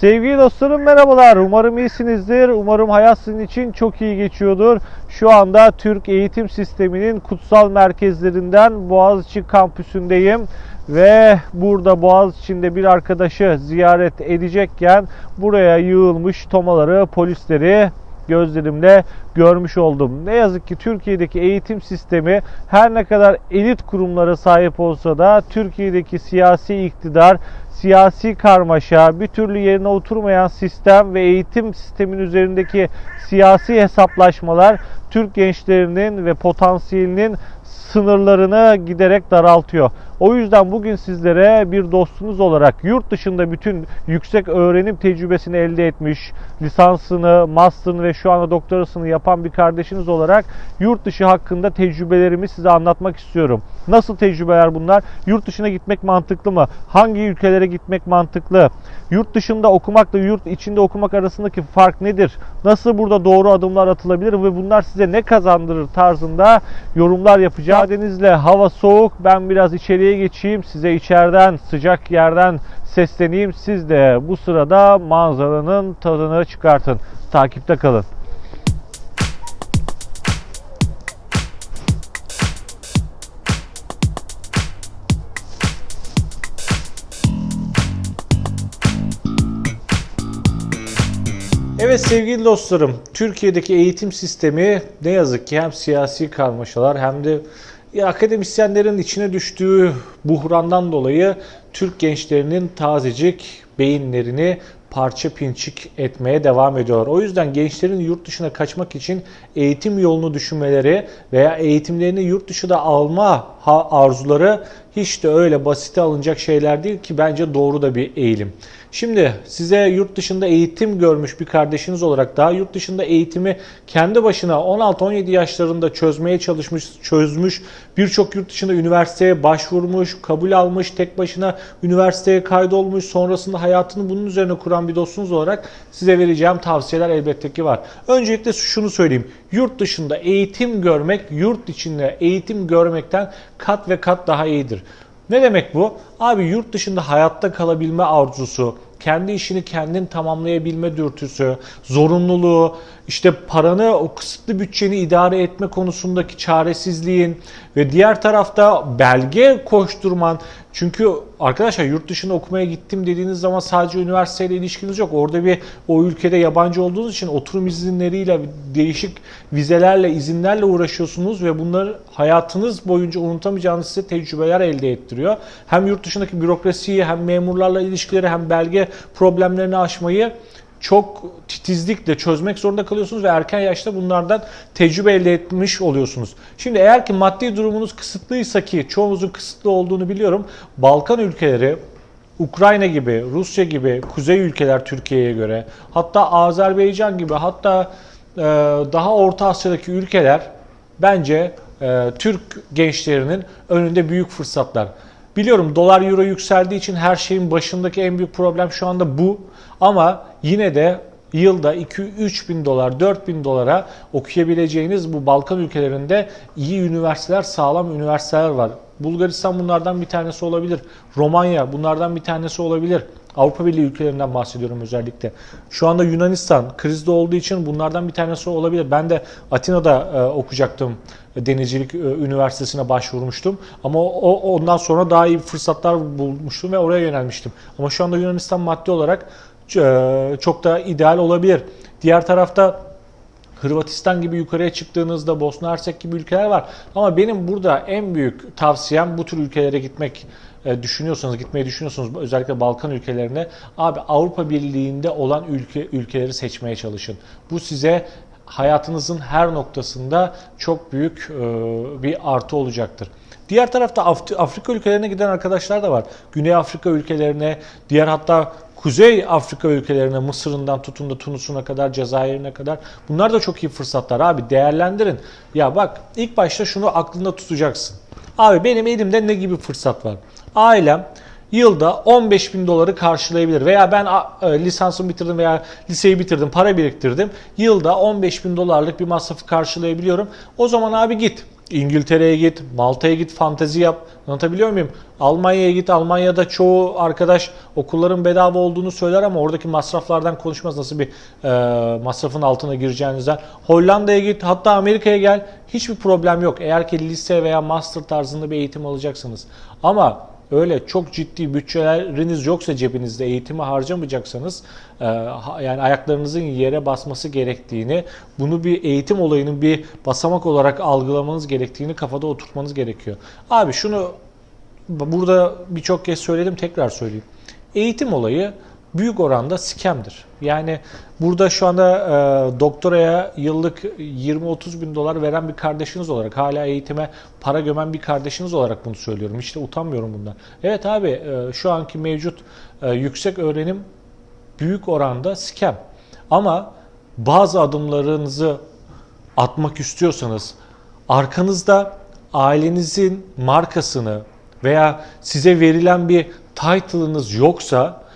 Sevgili dostlarım merhabalar. Umarım iyisinizdir. Umarım hayat sizin için çok iyi geçiyordur. Şu anda Türk eğitim sisteminin kutsal merkezlerinden Boğaziçi kampüsündeyim. Ve burada Boğaziçi'nde bir arkadaşı ziyaret edecekken buraya yığılmış tomaları, polisleri gözlerimle görmüş oldum. Ne yazık ki Türkiye'deki eğitim sistemi her ne kadar elit kurumlara sahip olsa da Türkiye'deki siyasi iktidar, siyasi karmaşa, bir türlü yerine oturmayan sistem ve eğitim sistemin üzerindeki siyasi hesaplaşmalar Türk gençlerinin ve potansiyelinin sınırlarını giderek daraltıyor. O yüzden bugün sizlere bir dostunuz olarak yurt dışında bütün yüksek öğrenim tecrübesini elde etmiş, lisansını, master'ını ve şu anda doktorasını yapan bir kardeşiniz olarak yurt dışı hakkında tecrübelerimi size anlatmak istiyorum. Nasıl tecrübeler bunlar? Yurt dışına gitmek mantıklı mı? Hangi ülkelere gitmek mantıklı? Yurt dışında okumakla yurt içinde okumak arasındaki fark nedir? Nasıl burada doğru adımlar atılabilir ve bunlar size ne kazandırır tarzında yorumlar yapacağım. Müsaadenizle hava soğuk. Ben biraz içeriye geçeyim. Size içeriden sıcak yerden sesleneyim. Siz de bu sırada manzaranın tadını çıkartın. Takipte kalın. Evet sevgili dostlarım, Türkiye'deki eğitim sistemi ne yazık ki hem siyasi karmaşalar hem de akademisyenlerin içine düştüğü buhrandan dolayı Türk gençlerinin tazecik beyinlerini parça pinçik etmeye devam ediyor. O yüzden gençlerin yurt dışına kaçmak için eğitim yolunu düşünmeleri veya eğitimlerini yurt dışında alma arzuları hiç de öyle basite alınacak şeyler değil ki bence doğru da bir eğilim. Şimdi size yurt dışında eğitim görmüş bir kardeşiniz olarak daha yurt dışında eğitimi kendi başına 16-17 yaşlarında çözmeye çalışmış, çözmüş, birçok yurt dışında üniversiteye başvurmuş, kabul almış, tek başına üniversiteye kaydolmuş, sonrasında hayatını bunun üzerine kuran bir dostunuz olarak size vereceğim tavsiyeler elbette ki var. Öncelikle şunu söyleyeyim. Yurt dışında eğitim görmek, yurt içinde eğitim görmekten kat ve kat daha iyidir. Ne demek bu? Abi yurt dışında hayatta kalabilme arzusu, kendi işini kendin tamamlayabilme dürtüsü, zorunluluğu, işte paranı o kısıtlı bütçeni idare etme konusundaki çaresizliğin ve diğer tarafta belge koşturman. Çünkü arkadaşlar yurt dışına okumaya gittim dediğiniz zaman sadece üniversiteyle ilişkiniz yok. Orada bir o ülkede yabancı olduğunuz için oturum izinleriyle değişik vizelerle, izinlerle uğraşıyorsunuz ve bunları hayatınız boyunca unutamayacağınız size tecrübeler elde ettiriyor. Hem yurt dışındaki bürokrasiyi hem memurlarla ilişkileri hem belge problemlerini aşmayı çok titizlikle çözmek zorunda kalıyorsunuz ve erken yaşta bunlardan tecrübe elde etmiş oluyorsunuz. Şimdi eğer ki maddi durumunuz kısıtlıysa ki çoğunuzun kısıtlı olduğunu biliyorum. Balkan ülkeleri Ukrayna gibi, Rusya gibi kuzey ülkeler Türkiye'ye göre hatta Azerbaycan gibi hatta e, daha Orta Asya'daki ülkeler bence e, Türk gençlerinin önünde büyük fırsatlar. Biliyorum dolar euro yükseldiği için her şeyin başındaki en büyük problem şu anda bu. Ama yine de yılda 2-3 bin dolar, 4 bin dolara okuyabileceğiniz bu Balkan ülkelerinde iyi üniversiteler, sağlam üniversiteler var. Bulgaristan bunlardan bir tanesi olabilir. Romanya bunlardan bir tanesi olabilir. Avrupa Birliği ülkelerinden bahsediyorum özellikle. Şu anda Yunanistan krizde olduğu için bunlardan bir tanesi olabilir. Ben de Atina'da e, okuyacaktım. Denizcilik e, Üniversitesi'ne başvurmuştum. Ama o, ondan sonra daha iyi fırsatlar bulmuştum ve oraya yönelmiştim. Ama şu anda Yunanistan maddi olarak e, çok da ideal olabilir. Diğer tarafta Hırvatistan gibi yukarıya çıktığınızda Bosna Hersek gibi ülkeler var. Ama benim burada en büyük tavsiyem bu tür ülkelere gitmek düşünüyorsanız, gitmeyi düşünüyorsanız özellikle Balkan ülkelerine abi Avrupa Birliği'nde olan ülke ülkeleri seçmeye çalışın. Bu size hayatınızın her noktasında çok büyük e, bir artı olacaktır. Diğer tarafta Af- Afrika ülkelerine giden arkadaşlar da var. Güney Afrika ülkelerine, diğer hatta Kuzey Afrika ülkelerine, Mısır'ından tutun da Tunus'una kadar, Cezayir'ine kadar. Bunlar da çok iyi fırsatlar abi. Değerlendirin. Ya bak ilk başta şunu aklında tutacaksın. Abi benim elimde ne gibi fırsat var? Ailem yılda 15 bin doları karşılayabilir. Veya ben e, lisansımı bitirdim veya liseyi bitirdim, para biriktirdim. Yılda 15 bin dolarlık bir masrafı karşılayabiliyorum. O zaman abi git. İngiltere'ye git, Malta'ya git, fantezi yap. Anlatabiliyor muyum? Almanya'ya git. Almanya'da çoğu arkadaş okulların bedava olduğunu söyler ama oradaki masraflardan konuşmaz. Nasıl bir e, masrafın altına gireceğinizden. Hollanda'ya git. Hatta Amerika'ya gel. Hiçbir problem yok. Eğer ki lise veya master tarzında bir eğitim alacaksınız. Ama öyle çok ciddi bütçeleriniz yoksa cebinizde eğitime harcamayacaksanız e, yani ayaklarınızın yere basması gerektiğini, bunu bir eğitim olayının bir basamak olarak algılamanız gerektiğini kafada oturtmanız gerekiyor. Abi şunu burada birçok kez söyledim tekrar söyleyeyim. Eğitim olayı büyük oranda skemdir. Yani burada şu anda e, doktoraya yıllık 20-30 bin dolar veren bir kardeşiniz olarak hala eğitime para gömen bir kardeşiniz olarak bunu söylüyorum. De utanmıyorum bundan. Evet abi e, şu anki mevcut e, yüksek öğrenim büyük oranda scam. Ama bazı adımlarınızı atmak istiyorsanız arkanızda ailenizin markasını veya size verilen bir title'ınız yoksa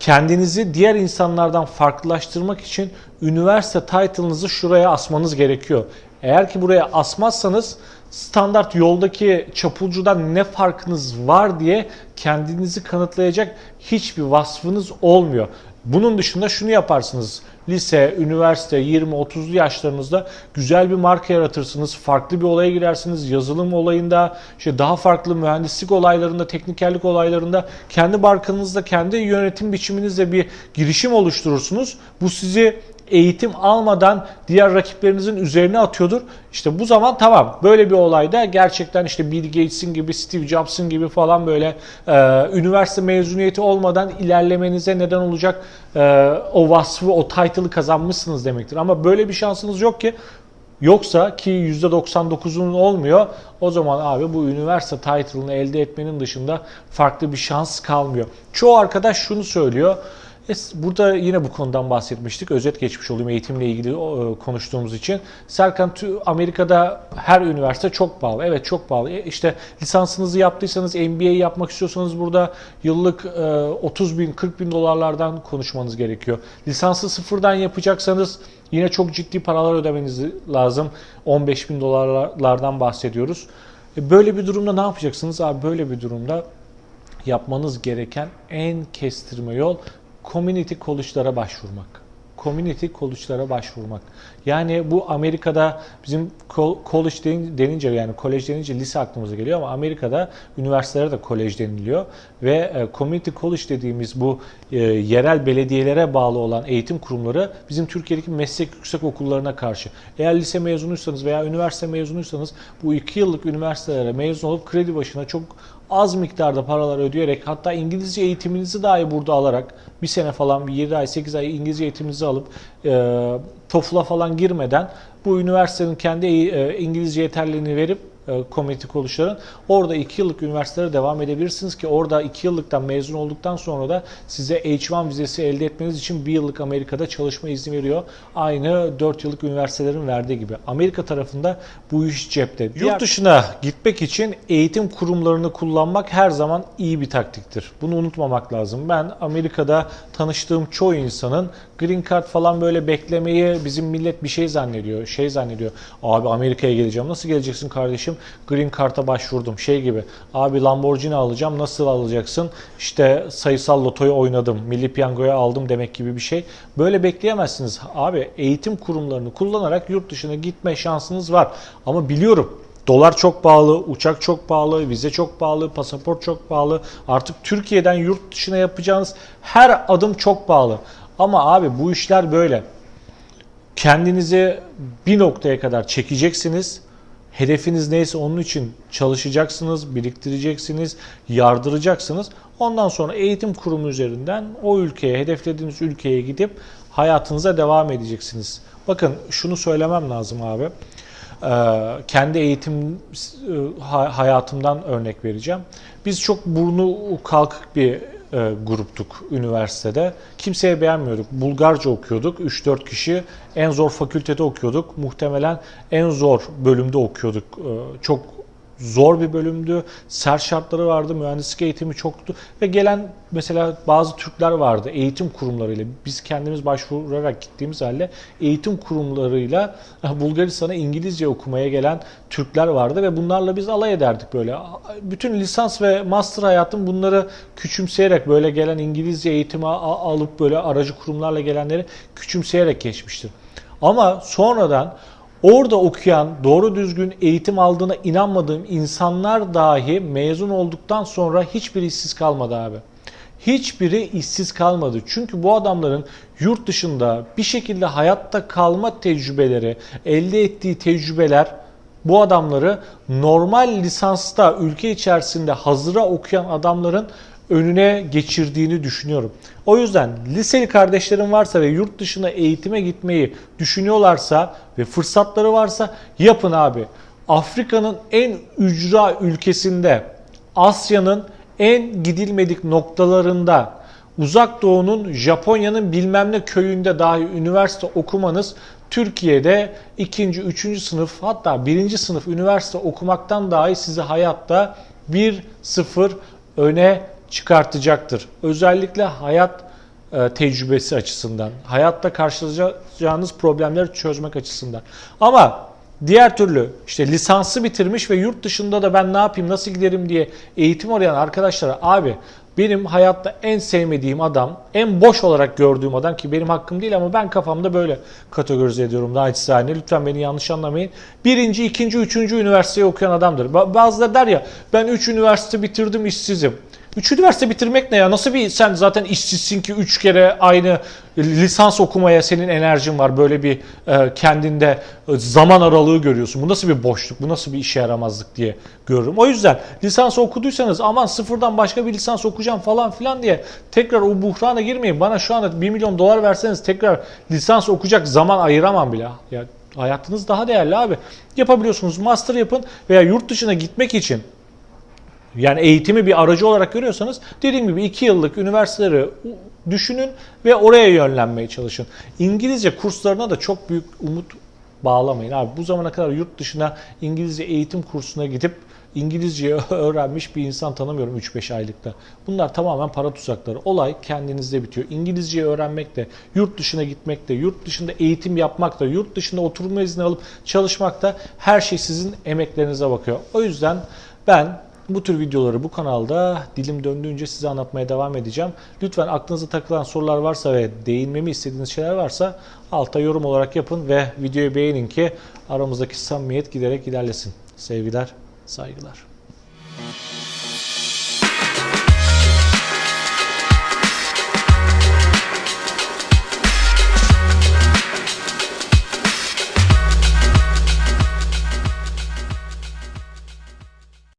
kendinizi diğer insanlardan farklılaştırmak için üniversite title'ınızı şuraya asmanız gerekiyor. Eğer ki buraya asmazsanız standart yoldaki çapulcudan ne farkınız var diye kendinizi kanıtlayacak hiçbir vasfınız olmuyor. Bunun dışında şunu yaparsınız. Lise, üniversite, 20-30'lu yaşlarınızda güzel bir marka yaratırsınız. Farklı bir olaya girersiniz. Yazılım olayında, işte daha farklı mühendislik olaylarında, teknikerlik olaylarında kendi markanızda, kendi yönetim biçiminizle bir girişim oluşturursunuz. Bu sizi eğitim almadan diğer rakiplerinizin üzerine atıyordur. İşte bu zaman tamam böyle bir olayda gerçekten işte Bill Gates'in gibi Steve Jobs'ın gibi falan böyle e, üniversite mezuniyeti olmadan ilerlemenize neden olacak e, o vasfı, o title'ı kazanmışsınız demektir. Ama böyle bir şansınız yok ki Yoksa ki %99'unun olmuyor. O zaman abi bu üniversite title'ını elde etmenin dışında farklı bir şans kalmıyor. Çoğu arkadaş şunu söylüyor. Es- Burada yine bu konudan bahsetmiştik. Özet geçmiş olayım eğitimle ilgili e, konuştuğumuz için. Serkan Amerika'da her üniversite çok pahalı. Evet çok pahalı. E, İşte lisansınızı yaptıysanız MBA yapmak istiyorsanız burada yıllık e, 30 bin 40 bin dolarlardan konuşmanız gerekiyor. Lisansı sıfırdan yapacaksanız yine çok ciddi paralar ödemeniz lazım. 15 bin dolarlardan bahsediyoruz. E, Böyle bir durumda ne yapacaksınız? Abi böyle bir durumda yapmanız gereken en kestirme yol community college'lara başvurmak. Community college'lara başvurmak. Yani bu Amerika'da bizim co- college denin- denince yani kolej denince lise aklımıza geliyor ama Amerika'da üniversitelere de kolej deniliyor ve e, community college dediğimiz bu e, yerel belediyelere bağlı olan eğitim kurumları bizim Türkiye'deki meslek yüksek okullarına karşı. Eğer lise mezunuysanız veya üniversite mezunuysanız bu iki yıllık üniversitelere mezun olup kredi başına çok az miktarda paralar ödeyerek hatta İngilizce eğitiminizi dahi burada alarak bir sene falan bir 7 ay 8 ay İngilizce eğitiminizi alıp e, TOEFL'a falan girmeden bu üniversitenin kendi e, İngilizce yeterliliğini verip e, community college'ların orada 2 yıllık üniversitelere devam edebilirsiniz ki orada 2 yıllıktan mezun olduktan sonra da size H1 vizesi elde etmeniz için 1 yıllık Amerika'da çalışma izni veriyor. Aynı 4 yıllık üniversitelerin verdiği gibi. Amerika tarafında bu iş cepte. Yurt dışına gitmek için eğitim kurumlarını kullanmak her zaman iyi bir taktiktir. Bunu unutmamak lazım. Ben Amerika'da tanıştığım çoğu insanın green card falan böyle beklemeyi bizim millet bir şey zannediyor. Şey zannediyor. Abi Amerika'ya geleceğim. Nasıl geleceksin kardeşim? Green card'a başvurdum. Şey gibi. Abi Lamborghini alacağım. Nasıl alacaksın? İşte sayısal lotoyu oynadım. Milli piyangoya aldım demek gibi bir şey. Böyle bekleyemezsiniz. Abi eğitim kurumlarını kullanarak yurt dışına gitme şansınız var. Ama biliyorum Dolar çok pahalı, uçak çok pahalı, vize çok pahalı, pasaport çok pahalı. Artık Türkiye'den yurt dışına yapacağınız her adım çok pahalı. Ama abi bu işler böyle. Kendinizi bir noktaya kadar çekeceksiniz. Hedefiniz neyse onun için çalışacaksınız, biriktireceksiniz, yardıracaksınız. Ondan sonra eğitim kurumu üzerinden o ülkeye, hedeflediğiniz ülkeye gidip hayatınıza devam edeceksiniz. Bakın şunu söylemem lazım abi. Ee, kendi eğitim e, ha- hayatımdan örnek vereceğim. Biz çok burnu kalkık bir e, gruptuk üniversitede. Kimseye beğenmiyorduk. Bulgarca okuyorduk. 3-4 kişi en zor fakültede okuyorduk. Muhtemelen en zor bölümde okuyorduk. Ee, çok zor bir bölümdü. Sert şartları vardı. Mühendislik eğitimi çoktu. Ve gelen mesela bazı Türkler vardı eğitim kurumlarıyla. Biz kendimiz başvurarak gittiğimiz halde eğitim kurumlarıyla Bulgaristan'a İngilizce okumaya gelen Türkler vardı ve bunlarla biz alay ederdik böyle. Bütün lisans ve master hayatım bunları küçümseyerek böyle gelen İngilizce eğitimi alıp böyle aracı kurumlarla gelenleri küçümseyerek geçmiştir. Ama sonradan orada okuyan, doğru düzgün eğitim aldığına inanmadığım insanlar dahi mezun olduktan sonra hiçbiri işsiz kalmadı abi. Hiçbiri işsiz kalmadı. Çünkü bu adamların yurt dışında bir şekilde hayatta kalma tecrübeleri, elde ettiği tecrübeler bu adamları normal lisansta ülke içerisinde hazıra okuyan adamların önüne geçirdiğini düşünüyorum. O yüzden liseli kardeşlerim varsa ve yurt dışına eğitime gitmeyi düşünüyorlarsa ve fırsatları varsa yapın abi. Afrika'nın en ücra ülkesinde, Asya'nın en gidilmedik noktalarında, Uzak Doğu'nun, Japonya'nın bilmem ne köyünde dahi üniversite okumanız Türkiye'de ikinci, üçüncü sınıf hatta birinci sınıf üniversite okumaktan dahi sizi hayatta 1-0 öne çıkartacaktır. Özellikle hayat e, tecrübesi açısından, hayatta karşılaşacağınız problemleri çözmek açısından. Ama diğer türlü işte lisansı bitirmiş ve yurt dışında da ben ne yapayım, nasıl giderim diye eğitim arayan arkadaşlara abi benim hayatta en sevmediğim adam, en boş olarak gördüğüm adam ki benim hakkım değil ama ben kafamda böyle kategorize ediyorum naçizane. Lütfen beni yanlış anlamayın. Birinci, ikinci, üçüncü üniversiteyi okuyan adamdır. Ba- Bazıları der ya ben üç üniversite bitirdim işsizim. Üç üniversite bitirmek ne ya? Nasıl bir sen zaten işsizsin ki üç kere aynı lisans okumaya senin enerjin var. Böyle bir e, kendinde e, zaman aralığı görüyorsun. Bu nasıl bir boşluk? Bu nasıl bir işe yaramazlık diye görürüm. O yüzden lisans okuduysanız aman sıfırdan başka bir lisans okuyacağım falan filan diye tekrar o buhrana girmeyin. Bana şu anda 1 milyon dolar verseniz tekrar lisans okuyacak zaman ayıramam bile. Ya hayatınız daha değerli abi. Yapabiliyorsunuz. Master yapın veya yurt dışına gitmek için yani eğitimi bir aracı olarak görüyorsanız dediğim gibi 2 yıllık üniversiteleri düşünün ve oraya yönlenmeye çalışın. İngilizce kurslarına da çok büyük umut bağlamayın. Abi bu zamana kadar yurt dışına İngilizce eğitim kursuna gidip İngilizce öğrenmiş bir insan tanımıyorum 3-5 aylıkta. Bunlar tamamen para tuzakları. Olay kendinizde bitiyor. İngilizceyi öğrenmek de, yurt dışına gitmek de, yurt dışında eğitim yapmak da, yurt dışında oturma izni alıp çalışmak da her şey sizin emeklerinize bakıyor. O yüzden ben bu tür videoları bu kanalda dilim döndüğünce size anlatmaya devam edeceğim. Lütfen aklınıza takılan sorular varsa ve değinmemi istediğiniz şeyler varsa alta yorum olarak yapın ve videoyu beğenin ki aramızdaki samimiyet giderek ilerlesin. Sevgiler, saygılar.